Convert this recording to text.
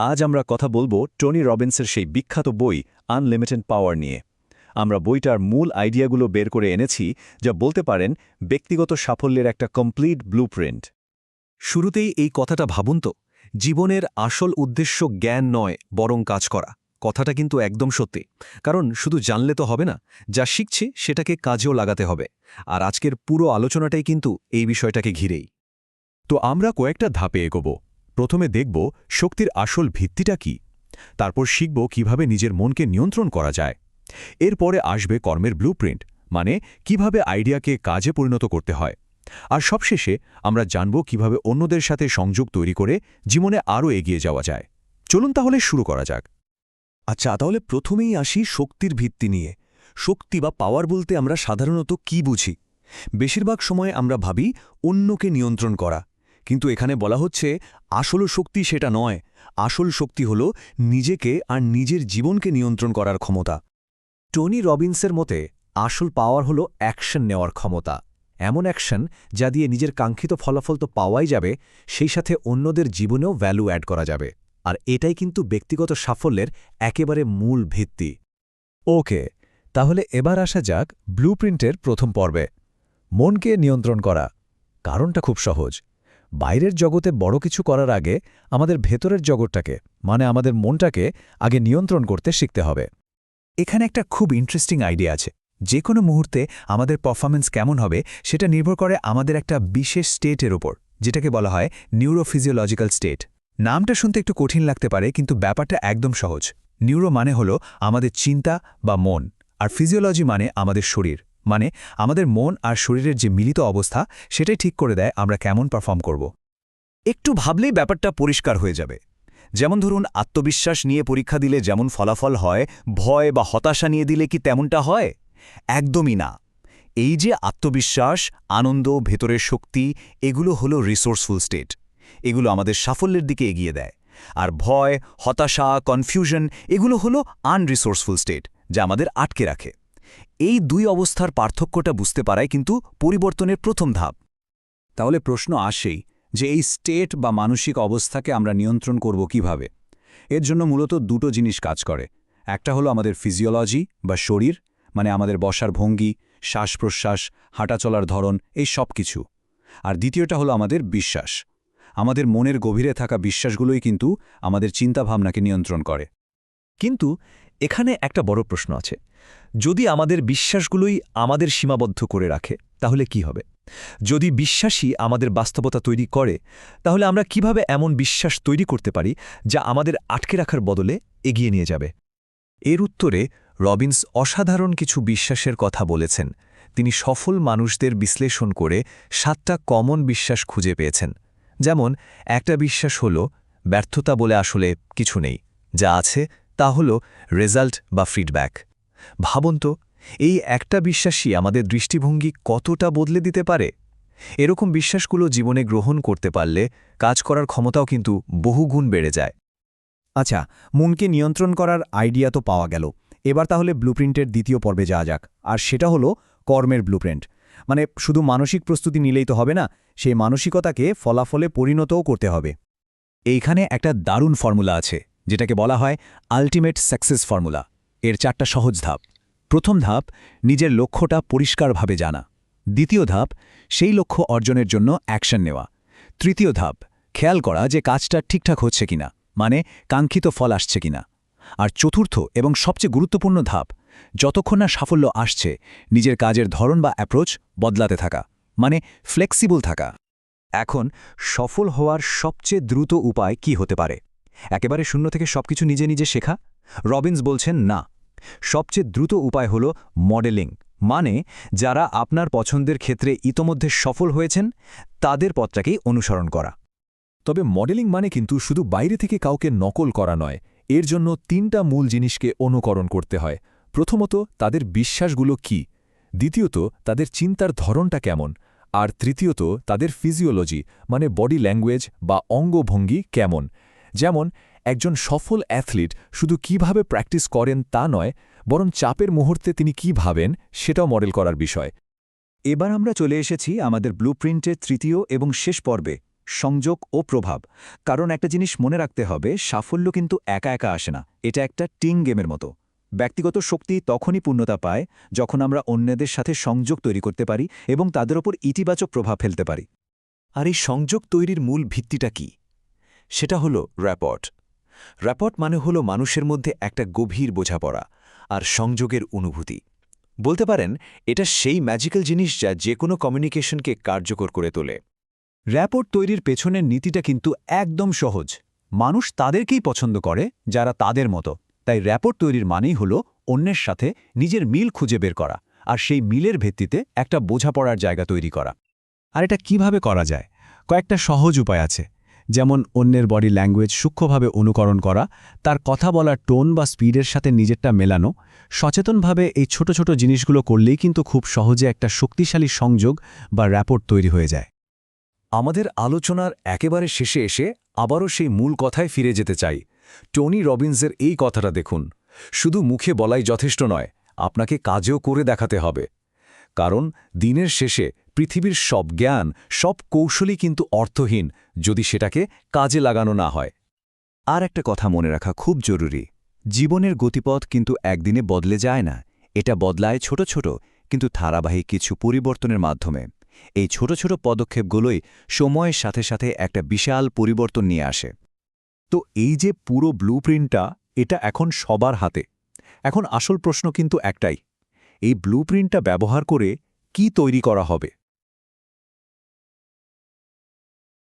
আজ আমরা কথা বলব টনি রবিন্সের সেই বিখ্যাত বই আনলিমিটেড পাওয়ার নিয়ে। আমরা বইটার মূল আইডিয়াগুলো বের করে এনেছি, যা বলতে পারেন ব্যক্তিগত সাফল্যের একটা কমপ্লিট ব্লুপ্রিন্ট শুরুতেই এই কথাটা ভাবুন তো, জীবনের আসল উদ্দেশ্য জ্ঞান নয়, বরং কাজ করা। কথাটা কিন্তু একদম সত্যি। কারণ শুধু জানলে তো হবে না, যা শিখছি সেটাকে কাজেও লাগাতে হবে। আর আজকের পুরো আলোচনাটাই কিন্তু এই বিষয়টাকে ঘিরেই। তো আমরা কয়েকটা ধাপে এগোব। প্রথমে দেখব শক্তির আসল ভিত্তিটা কি, তারপর শিখব কীভাবে নিজের মনকে নিয়ন্ত্রণ করা যায়। এরপরে আসবে কর্মের ব্লুপ্রিন্ট মানে কীভাবে আইডিয়াকে কাজে পরিণত করতে হয়। আর সবশেষে আমরা জানব কীভাবে অন্যদের সাথে সংযোগ তৈরি করে জীবনে আরও এগিয়ে যাওয়া যায়। চলুন তাহলে শুরু করা যাক। আচ্ছা তাহলে প্রথমেই আসি শক্তির ভিত্তি নিয়ে। শক্তি বা পাওয়ার বলতে আমরা সাধারণত কি বুঝি? বেশিরভাগ সময় আমরা ভাবি অন্যকে নিয়ন্ত্রণ করা। কিন্তু এখানে বলা হচ্ছে, আসল শক্তি সেটা নয়। আসল শক্তি হল নিজেকে আর নিজের জীবনকে নিয়ন্ত্রণ করার ক্ষমতা। টনি রবিন্সের মতে, আসল পাওয়ার হল অ্যাকশন নেওয়ার ক্ষমতা। এমন অ্যাকশন যা দিয়ে নিজের কাঙ্ক্ষিত ফলাফল তো পাওয়াই যাবে, সেই সাথে অন্যদের জীবনেও ভ্যালু অ্যাড করা যাবে। আর এটাই কিন্তু ব্যক্তিগত সাফল্যের একেবারে মূল ভিত্তি। ওকে তাহলে এবার আসা যাক ব্লুপ্রিন্টের প্রথম পর্বে। মনকে নিয়ন্ত্রণ করা, কারণটা খুব সহজ। বাইরের জগতে বড় কিছু করার আগে আমাদের ভেতরের জগৎটাকে মানে আমাদের মনটাকে, আগে নিয়ন্ত্রণ করতে শিখতে হবে। এখানে একটা খুব ইন্টারেস্টিং আইডিয়া আছে। যে কোনো মুহূর্তে আমাদের পারফরমেন্স কেমন হবে, সেটা নির্ভর করে আমাদের একটা বিশেষ স্টেটের ওপর যেটাকে বলা হয় নিউরোফিজিওলজিক্যাল স্টেট নামটা শুনতে একটু কঠিন লাগতে পারে, কিন্তু ব্যাপারটা একদম সহজ। নিউরো মানে হলো আমাদের চিন্তা বা মন, আর ফিজিওলজি মানে আমাদের শরীর। মানে আমাদের মন আর শরীরের যে মিলিত অবস্থা, সেটাই ঠিক করে দেয় আমরা কেমন পারফর্ম করব। একটু ভাবলেই ব্যাপারটা পরিষ্কার হয়ে যাবে। যেমন ধরুন, আত্মবিশ্বাস নিয়ে পরীক্ষা দিলে যেমন ফলাফল হয়, ভয় বা হতাশা নিয়ে দিলে কি তেমনটা হয়? একদমই না। এই যে আত্মবিশ্বাস, আনন্দ, ভেতরের শক্তি, এগুলো হলো রিসোর্সফুল স্টেট এগুলো আমাদের সাফল্যের দিকে এগিয়ে দেয়। আর ভয়, হতাশা কনফিউশন এগুলো হলো আনরিসোর্সফুল স্টেট যা আমাদের আটকে রাখে। এই দুই অবস্থার পার্থক্যটা বুঝতে পারাই কিন্তু পরিবর্তনের প্রথম ধাপ। তাহলে প্রশ্ন আসেই যে এই স্টেট বা মানসিক অবস্থাকে আমরা নিয়ন্ত্রণ করব কীভাবে? এর জন্য মূলত দুটো জিনিস কাজ করে। একটা হলো আমাদের ফিজিওলজি বা শরীর মানে আমাদের বসার ভঙ্গি শ্বাস প্রশ্বাস হাঁটা চলার ধরন, এই সব কিছু। আর দ্বিতীয়টা হলো আমাদের বিশ্বাস। আমাদের মনের গভীরে থাকা বিশ্বাসগুলোই কিন্তু আমাদের চিন্তাভাবনাকে নিয়ন্ত্রণ করে। কিন্তু এখানে একটা বড় প্রশ্ন আছে। যদি আমাদের বিশ্বাসগুলোই আমাদের সীমাবদ্ধ করে রাখে, তাহলে কি হবে? যদি বিশ্বাসই আমাদের বাস্তবতা তৈরি করে, তাহলে আমরা কীভাবে এমন বিশ্বাস তৈরি করতে পারি যা আমাদের আটকে রাখার বদলে এগিয়ে নিয়ে যাবে? এর উত্তরে রবিন্স অসাধারণ কিছু বিশ্বাসের কথা বলেছেন। তিনি সফল মানুষদের বিশ্লেষণ করে সাতটা কমন বিশ্বাস খুঁজে পেয়েছেন। যেমন, একটা বিশ্বাস হল, ব্যর্থতা বলে আসলে কিছু নেই, যা আছে তা হল রেজাল্ট বা ফিডব্যাক। ভাবুন তো, এই একটা বিশ্বাসই আমাদের দৃষ্টিভঙ্গি কতটা বদলে দিতে পারে? এরকম বিশ্বাসগুলো জীবনে গ্রহণ করতে পারলে কাজ করার ক্ষমতাও কিন্তু বহুগুণ বেড়ে যায়। আচ্ছা মনকে নিয়ন্ত্রণ করার আইডিয়া তো পাওয়া গেল। এবার তাহলে ব্লুপ্রিন্টের দ্বিতীয় পর্বে যাওয়া যাক। আর সেটা হলো কর্মের ব্লুপ্রিন্ট। মানে শুধু মানসিক প্রস্তুতি নিলেই তো হবে না, সেই মানসিকতাকে ফলাফলে পরিণতও করতে হবে। এইখানে একটা দারুণ ফর্মুলা আছে। যেটাকে বলা হয় আলটিমেট সাকসেস ফর্মুলা এর চারটা সহজ ধাপ। প্রথম ধাপ, নিজের লক্ষ্যটা পরিষ্কারভাবে জানা। দ্বিতীয় ধাপ, সেই লক্ষ্য অর্জনের জন্য অ্যাকশন নেওয়া। তৃতীয় ধাপ, খেয়াল করা যে কাজটা ঠিকঠাক হচ্ছে কিনা মানে কাঙ্ক্ষিত ফল আসছে কিনা। আর চতুর্থ এবং সবচেয়ে গুরুত্বপূর্ণ ধাপ, যতক্ষণ না সাফল্য আসছে, নিজের কাজের ধরন বা অ্যাপ্রোচ বদলাতে থাকা মানে ফ্লেক্সিবল থাকা। এখন সফল হওয়ার সবচেয়ে দ্রুত উপায় কি হতে পারে? একেবারে শূন্য থেকে সবকিছু নিজে নিজে শেখা? রবিন্স বলছেন, না। সবচেয়ে দ্রুত উপায় হল মডেলিং। মানে যারা আপনার পছন্দের ক্ষেত্রে ইতোমধ্যে সফল হয়েছেন, তাদের পথটাকেই অনুসরণ করা। তবে মডেলিং মানে কিন্তু শুধু বাইরে থেকে কাউকে নকল করা নয়, এর জন্য তিনটা মূল জিনিসকে অনুকরণ করতে হয়। প্রথমত, তাদের বিশ্বাসগুলো কি? দ্বিতীয়ত, তাদের চিন্তার ধরনটা কেমন? আর তৃতীয়ত, তাদের ফিজিওলজি মানে বডি ল্যাঙ্গুয়েজ বা অঙ্গভঙ্গি কেমন? যেমন, একজন সফল অ্যাথলিট শুধু কীভাবে প্র্যাকটিস করেন তা নয়, বরং চাপের মুহূর্তে তিনি কি ভাবেন সেটাও মডেল করার বিষয়। এবার আমরা চলে এসেছি আমাদের ব্লুপ্রিন্টের তৃতীয় এবং শেষ পর্বে, সংযোগ ও প্রভাব। কারণ একটা জিনিস মনে রাখতে হবে, সাফল্য কিন্তু একা একা আসে না, এটা একটা টিং গেমের মতো। ব্যক্তিগত শক্তি তখনই পূর্ণতা পায় যখন আমরা অন্যদের সাথে সংযোগ তৈরি করতে পারি এবং তাদের ওপর ইতিবাচক প্রভাব ফেলতে পারি। আর এই সংযোগ তৈরির মূল ভিত্তিটা কি? সেটা হলো র্যাপট। র্যাপট মানে হলো মানুষের মধ্যে একটা গভীর বোঝাপড়া আর সংযোগের অনুভূতি। বলতে পারেন, এটা সেই ম্যাজিক্যাল জিনিস যা যে কোনো কমিউনিকেশনকে কার্যকর করে তোলে। র্যাপোর্ট তৈরির পেছনের নীতিটা কিন্তু একদম সহজ। মানুষ তাদেরকেই পছন্দ করে যারা তাদের মতো। তাই র্যাপোর্ট তৈরির মানেই হল অন্যের সাথে নিজের মিল খুঁজে বের করা আর সেই মিলের ভিত্তিতে একটা বোঝাপড়ার জায়গা তৈরি করা। আর এটা কীভাবে করা যায়? কয়েকটা সহজ উপায় আছে। যেমন অন্যের বডি ল্যাঙ্গুয়েজ সূক্ষ্মভাবে অনুকরণ করা, তার কথা বলার টোন বা স্পিডের সাথে নিজেরটা মেলানো, সচেতনভাবে এই ছোট ছোট জিনিসগুলো করলেই কিন্তু খুব সহজে একটা শক্তিশালী সংযোগ বা র্যাপোর্ট তৈরি হয়ে যায়। আমাদের আলোচনার একেবারে শেষে এসে আবারও সেই মূল কথায় ফিরে যেতে চাই। টনি রবিন্সের এই কথাটা দেখুন। শুধু মুখে বলাই যথেষ্ট নয়, আপনাকে কাজেও করে দেখাতে হবে। কারণ দিনের শেষে পৃথিবীর সব জ্ঞান, সব কৌশলই কিন্তু অর্থহীন যদি সেটাকে কাজে লাগানো না হয়। আর একটা কথা মনে রাখা খুব জরুরি। জীবনের গতিপথ কিন্তু একদিনে বদলে যায় না। এটা বদলায় ছোট ছোট, কিন্তু ধারাবাহিক কিছু পরিবর্তনের মাধ্যমে। এই ছোট ছোট পদক্ষেপগুলোই সময়ের সাথে সাথে একটা বিশাল পরিবর্তন নিয়ে আসে। তো এই যে পুরো ব্লুপ্রিন্টটা, এটা এখন সবার হাতে। এখন আসল প্রশ্ন কিন্তু একটাই। এই ব্লুপ্রিন্টটা ব্যবহার করে কি তৈরি করা হবে?